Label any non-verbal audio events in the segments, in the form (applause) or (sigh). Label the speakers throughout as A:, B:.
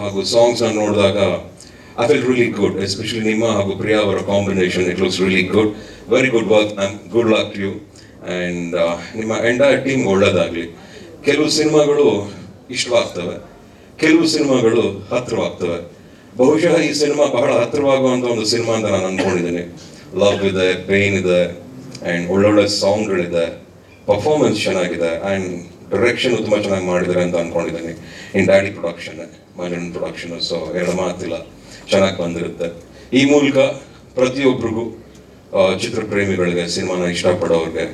A: ಹಾಗೂ ಅನ್ನು ನೋಡಿದಾಗ I feel really good especially ನಿಮ್ಮ ಹಾಗೂ ಪ್ರಿಯಾ ಅವರ combination it looks really good very good work ma'am good luck you and ನಿಮ್ಮ ಎಂಟೈರ್ ಟೀಮ್ ಒಳ್ಳೆಯದಾಗಲಿ ಕೆಲವು ಸಿನಿಮಾಗಳು ಇಷ್ಟವಾಗ್ತವೆ. ಕೆಲವು ಸಿನಿಮಾಗಳು ಹತ್ತಿರವಾಗ್ತವೆ. ಬಹುಶಃ ಈ ಸಿನಿಮಾ ಬಹಳ ಹತ್ತಿರವಾಗುವಂಥ ಒಂದು ಸಿನಿಮಾ ಅಂತ ನಾನು ಅಂದ್ಕೊಂಡಿದ್ದೀನಿ. ಲವ್ ಇದೆ ಪೇನ್ ಇದೆ ಆ್ಯಂಡ್ ಒಳ್ಳೊಳ್ಳೆ ಸಾಂಗ್ಗಳಿದೆ. ಪರ್ಫಾರ್ಮೆನ್ಸ್ ಚೆನ್ನಾಗಿದೆ ಆ್ಯಂಡ್ ಡೈರೆಕ್ಷನ್ ತುಂಬ ಚೆನ್ನಾಗಿ ಮಾಡಿದ್ದಾರೆ ಅಂತ ಅಂದ್ಕೊಂಡಿದ್ದೀನಿ. ಇನ್ ಡ್ಯಾಡಿ ಪ್ರೊಡಕ್ಷನ್ ಮಜನ್ ಪ್ರೊಡಕ್ಷನ್ ಸೊ ಎರಡು ಮಾತಿಲ್ಲ ಚೆನ್ನಾಗಿ ಬಂದಿರುತ್ತೆ. ಈ ಮೂಲಕ ಪ್ರತಿಯೊಬ್ಬರಿಗೂ ಚಿತ್ರ ಪ್ರೇಮಿಗಳಿಗೆ ಸಿನಿಮಾನ ಇಷ್ಟಪಡೋರಿಗೆ,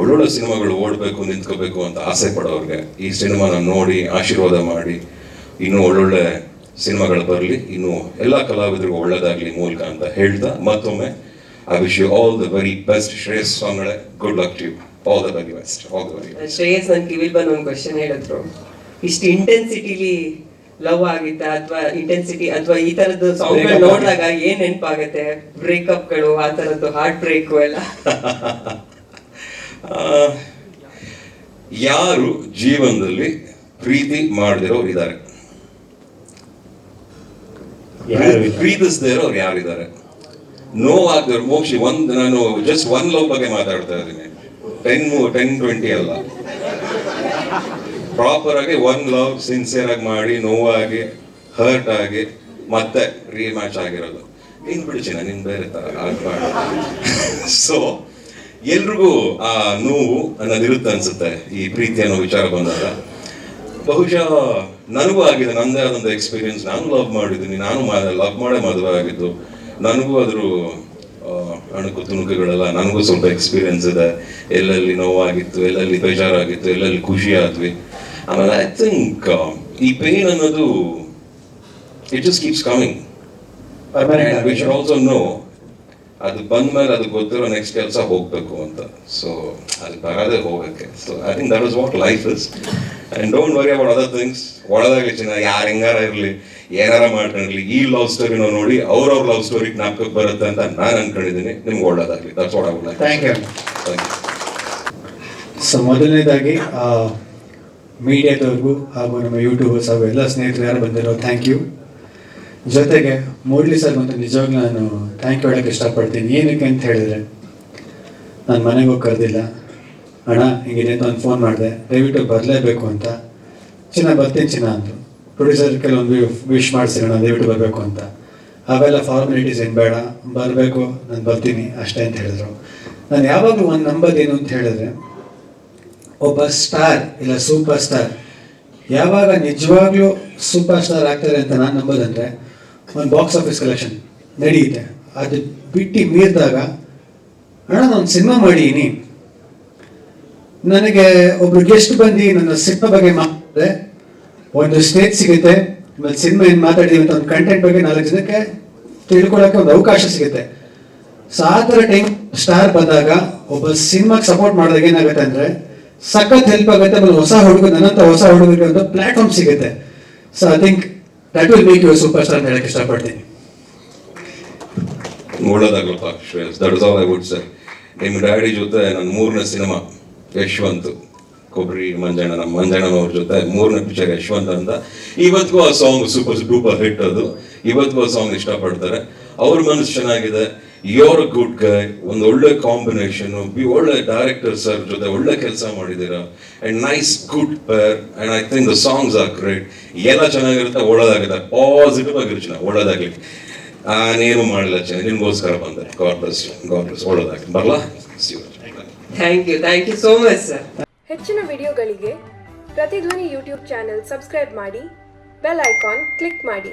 A: ಒಳ್ಳೊಳ್ಳೆ ಸಿನಿಮಾಗಳು ಓಡಬೇಕು, ನಿಂತ್ಕೋಬೇಕು ಅಂತ ಆಸೆ ಪಡೋರಿಗೆ ಈ ಸಿನಿಮಾನ ನೋಡಿ, ಆಶೀರ್ವಾದ ಮಾಡಿ, ಇನ್ನೂ ಒಳ್ಳೊಳ್ಳೆ ಸಿನಿಮಾಗಳು ಬರಲಿ, ಇನ್ನು ಎಲ್ಲ ಕಲಾವಿದರಿಗೂ ಒಳ್ಳೇದಾಗಲಿ ಮೂಲಕ ಅಂತ ಹೇಳ್ತಾ ಮತ್ತೊಮ್ಮೆ I wish you all the very best Shreyas ಸ್ವಾಮಿಗಳೇ good luck to all the very best all the very
B: Shreyas ನನ್ನ ಕಿವಿಲ್ ಬಂದು ಒಂದು ಕ್ವಶನ್ ಹೇಳಿದ್ರು. ಇಷ್ಟು ಇಂಟೆನ್ಸಿಟಿಲಿ ಲವ್ ಆಗಿದ್ದ ಅಥವಾ ಇಂಟೆನ್ಸಿಟಿ ಅಥವಾ ಈ ತರದ್ದು ಸಾಂಗ್ ನೋಡಿದಾಗ ಏನ್ ನೆನಪಾಗತ್ತೆ ಬ್ರೇಕಪ್ಗಳು ಆ ತರದ್ದು ಹಾರ್ಟ್ ಬ್ರೇಕ್ ಎಲ್ಲ. (laughs)
A: ಆ, ಯಾರು ಜೀವನದಲ್ಲಿ ಪ್ರೀತಿ ಮಾಡದಿರೋರು ಇದ್ದಾರೆ? ಪ್ರೀತಿಸದೇ ಇರೋರು ಯಾರಿದ್ದಾರೆ ನೋವಾಗ್ದವ್ರು ಮೋಕ್ಷಿ ಒಂದು ನಾನು ಜಸ್ಟ್ ಒನ್ ಲವ್ ಬಗ್ಗೆ ಮಾತಾಡ್ತಾ ಇದ್ದೀನಿ. ಟೆನ್ ಟೆನ್ ಟ್ವೆಂಟಿ ಅಲ್ಲ. ಪ್ರಾಪರ್ ಆಗಿ ಒನ್ ಲವ್ ಸಿನ್ಸಿಯರ್ ಆಗಿ ಮಾಡಿ, ನೋವಾಗಿ ಹರ್ಟ್ ಆಗಿ, ಮತ್ತೆ ರೀಮ್ಯಾಚ್ ಆಗಿರೋದು. ನೀನ್ ಬಿಡಿಚಿನ ನಿನ್ ಬೇರೆ ತರ ಸೊ (laughs) ಎಲ್ರಿಗೂ ಆ ನೋವು ಅನ್ನೋದಿರುತ್ತೆ ಅನ್ಸುತ್ತೆ, ಈ ಪ್ರೀತಿ ಅನ್ನೋ ವಿಚಾರ ಬಂದಾಗ. ಬಹುಶಃ ನನಗೂ ಆಗಿದೆ, ನಂದೇ ಆದಂಥ ಎಕ್ಸ್ಪೀರಿಯನ್ಸ್ ನಾನು ಲವ್ ಮಾಡಿದ್ದೀನಿ, ನಾನು ಲವ್ ಮಾಡೇ ಮದುವೆ ಆಗಿದ್ದು. ನನಗೂ ಅದ್ರ ಅಣುಕು ತುಣುಕುಗಳೆಲ್ಲ, ನನಗೂ ಸ್ವಲ್ಪ ಎಕ್ಸ್ಪೀರಿಯನ್ಸ್ ಇದೆ. ಎಲ್ಲೆಲ್ಲಿ ನೋವಾಗಿತ್ತು, ಎಲ್ಲೆಲ್ಲಿ ಬೇಜಾರಾಗಿತ್ತು, ಎಲ್ಲೆಲ್ಲಿ ಖುಷಿ ಆದ್ವಿ ಆಮೇಲೆ ಐ ಥಿಂಕ್ ಈ ಪೇನ್ ಅನ್ನೋದು it just keeps coming we should also know ಅದು ಬಂದ್ಮೇಲೆ ಅದು ಗೊತ್ತಿರೋ ನೆಕ್ಸ್ಟ್ ಕೆಲಸ ಹೋಗ್ಬೇಕು ಅಂತ. ಸೊ ಅದು ಬರದೇ ಹೋಗಕ್ಕೆ. So I think that is what life is and don't worry about other things ಒಳದಾಗಲಿ ಚಿನ್ನ ಯಾರು ಹೆಂಗಾರ ಇರಲಿ ಏನಾರ ಮಾಡ್ಕೊಂಡಿರಲಿ ಈ ಲವ್ ಸ್ಟೋರಿನ ನೋಡಿ ಅವ್ರವ್ರ ಲವ್ ಸ್ಟೋರಿ ಜ್ಞಾಪಕಕ್ಕೆ ಬರುತ್ತೆ ಅಂತ ನಾನು ಅನ್ಕೊಂಡಿದ್ದೀನಿ. ನಿಮ್ಗೆ ಒಳ್ಳೇದಾಗಲಿ. That's what I would like thank you
C: so ಮೊದಲನೇದಾಗಿ ಮೀಡಿಯಾದವ್ರಿಗೂ ಹಾಗೂ ನಮ್ಮ ಯೂಟ್ಯೂಬರ್ಸ್ ಹಾಗೂ ಎಲ್ಲ ಸ್ನೇಹಿತರು ಯಾರು ಬಂದಿರೋ ಥ್ಯಾಂಕ್ ಯು ಜೊತೆಗೆ ಮುರಳಿ ಸರ್ ಮತ್ತು ನಿಜವಾಗ್ಲೂ ನಾನು ಥ್ಯಾಂಕ್ ಯು ಹೇಳೋಕ್ಕೆ ಇಷ್ಟಪಡ್ತೀನಿ. ಏನಕ್ಕೆ ಅಂತ ಹೇಳಿದ್ರೆ, ನಾನು ಮನೆಗೆ ಹೋಗಿ ಕರೆದಿಲ್ಲ. ಅಣ್ಣ ಹಿಂಗಿದೆ ಅಂತ ಒಂದು ಫೋನ್ ಮಾಡಿದೆ. ದಯವಿಟ್ಟು ಬರಲೇಬೇಕು ಅಂತ. ಚಿನ್ನ, ಬರ್ತೀನಿ ಚಿನ್ನ ಅಂದರು. ಪ್ರೊಡ್ಯೂಸರ್ ಕೆಲವೊಂದು ವಿಶ್ ಮಾಡಿಸಿರೋಣ ದಯವಿಟ್ಟು ಬರಬೇಕು ಅಂತ. ಅವೆಲ್ಲ ಫಾರ್ಮಾಲಿಟೀಸ್ ಏನು ಬೇಡ. ಬರಬೇಕು, ನಾನು ಬರ್ತೀನಿ ಅಷ್ಟೇ ಅಂತ ಹೇಳಿದ್ರು. ನಾನು ಯಾವಾಗಲೂ ಒಂದು ನಂಬರ್ ಏನು ಅಂತ ಹೇಳಿದ್ರೆ ಒಬ್ಬ ಸ್ಟಾರ್ ಇಲ್ಲ ಸೂಪರ್ ಸ್ಟಾರ್ ಯಾವಾಗ ನಿಜವಾಗ್ಲೂ ಸೂಪರ್ ಸ್ಟಾರ್ ಆಗ್ತಾರೆ ಅಂತ ನಾನು ನಂಬೋದಂದ್ರೆ ಒಂದು ಬಾಕ್ಸ್ ಆಫೀಸ್ ಕಲೆಕ್ಷನ್ ನಡೆಯುತ್ತೆ ಅದು ಬಿಟ್ಟು ಮೀರಿದಾಗ, ಅಣ್ಣ, ನಾನು ಸಿನಿಮಾ ಮಾಡೀನಿ. ನನಗೆ ಒಬ್ರು ಗೆಸ್ಟ್ ಬಂದು ನನ್ನ ಸಿನಿಮಾ ಬಗ್ಗೆ ಮಾತಾಡಿದ್ರೆ ಒಂದು ಸ್ಟೇಜ್ ಸಿಗುತ್ತೆ, ಆಮೇಲೆ ಸಿನಿಮಾ ಏನು ಮಾತಾಡಿದೀವಿ ಅಂತ ಒಂದು ಕಂಟೆಂಟ್ ಬಗ್ಗೆ ನಾಲ್ಕು ಜನಕ್ಕೆ ತಿಳ್ಕೊಳ್ಳೋಕೆ ಒಂದು ಅವಕಾಶ ಸಿಗುತ್ತೆ. ಸೊ ಟೈಮ್ ಸ್ಟಾರ್ ಬಂದಾಗ ಒಬ್ಬ ಸಿನಿಮಾಗೆ ಸಪೋರ್ಟ್ ಮಾಡಿದಾಗ ಏನಾಗುತ್ತೆ ಅಂದ್ರೆ ಸಖತ್ ಹೆಲ್ಪ್ ಆಗುತ್ತೆ, ಆಮೇಲೆ ಹೊಸ ಹುಡುಗ, ನನ್ನಂತ ಹೊಸ ಹುಡುಗರಿಗೆ ಒಂದು ಪ್ಲಾಟ್ಫಾರ್ಮ್ ಸಿಗುತ್ತೆ. So I think that will make you super star ಅಂತ ಹೇಳಕ್ಕೆ ಇಷ್ಟಪಡ್ತೀನಿ.
A: ಒಳ್ಳೇದಾಗಲಪ್ಪ Shreyas. That is all I would say ನಿಮ್ಮ ಡ್ಯಾಡಿ ಜೊತೆ ನನ್ನ ಮೂರನೇ ಸಿನಿಮಾ, ಯಶವಂತ್ ಕೊಬ್ಬರಿ ಮಂಜಣ್ಣ ನಮ್ಮ ಮಂಜಣ್ಣನವ್ರ ಜೊತೆ ಮೂರನೇ ಪಿಕ್ಚರ್ ಯಶವಂತ್ ಅಂತ. ಇವತ್ತಿಗೂ ಆ ಸಾಂಗ್ ಸೂಪರ್ ಡೂಪರ್ ಹಿಟ್ ಅದು. ಇವತ್ತಿಗೂ ಆ ಸಾಂಗ್ ಇಷ್ಟಪಡ್ತಾರೆ. ಅವ್ರ ಮನಸ್ಸು ಚೆನ್ನಾಗಿದೆ. ಯೋರ್ ಗುಡ್ ಗೈ ಒಂದು ಒಳ್ಳೆ ಕಾಂಬಿನೇಷನ್ ಒಳ್ಳೆ ಡೈರೆಕ್ಟರ್ ಸರ್ ಜೊತೆ ಒಳ್ಳೆ ಕೆಲಸ ಮಾಡಿದ್ದೀರಾ? And nice good pair and I think the songs are great ಎಲ್ಲ ಚೆನ್ನಾಗಿರುತ್ತೆ ಒಳ್ಳೇದಾಗುತ್ತೆ ಪಾಸಿಟಿವ್ ಆಗಿರ್ಚಿನ ಒಳ್ಳೆದಾಗಲಿ. ನಾನೇನು ಮಾಡಿಲ್ಲ ಚೆನ್ನ ನಿಮಗೋಸ್ಕರ ಬಂದೆ. ಗಾಡ್ ಬ್ಲೆಸ್ ಗಾಡ್ ಬ್ಲೆಸ್ ಸಿ ಬರಲಾ?
B: Thank you thank you so much sir
D: ಹೆಚ್ಚಿನ ವಿಡಿಯೋಗಳಿಗೆ ಪ್ರತಿಧ್ವನಿ ಯೂಟ್ಯೂಬ್ ಚಾನೆಲ್ ಸಬ್ಸ್ಕ್ರೈಬ್ ಮಾಡಿ ಬೆಲ್ ಐಕಾನ್ ಕ್ಲಿಕ್ ಮಾಡಿ.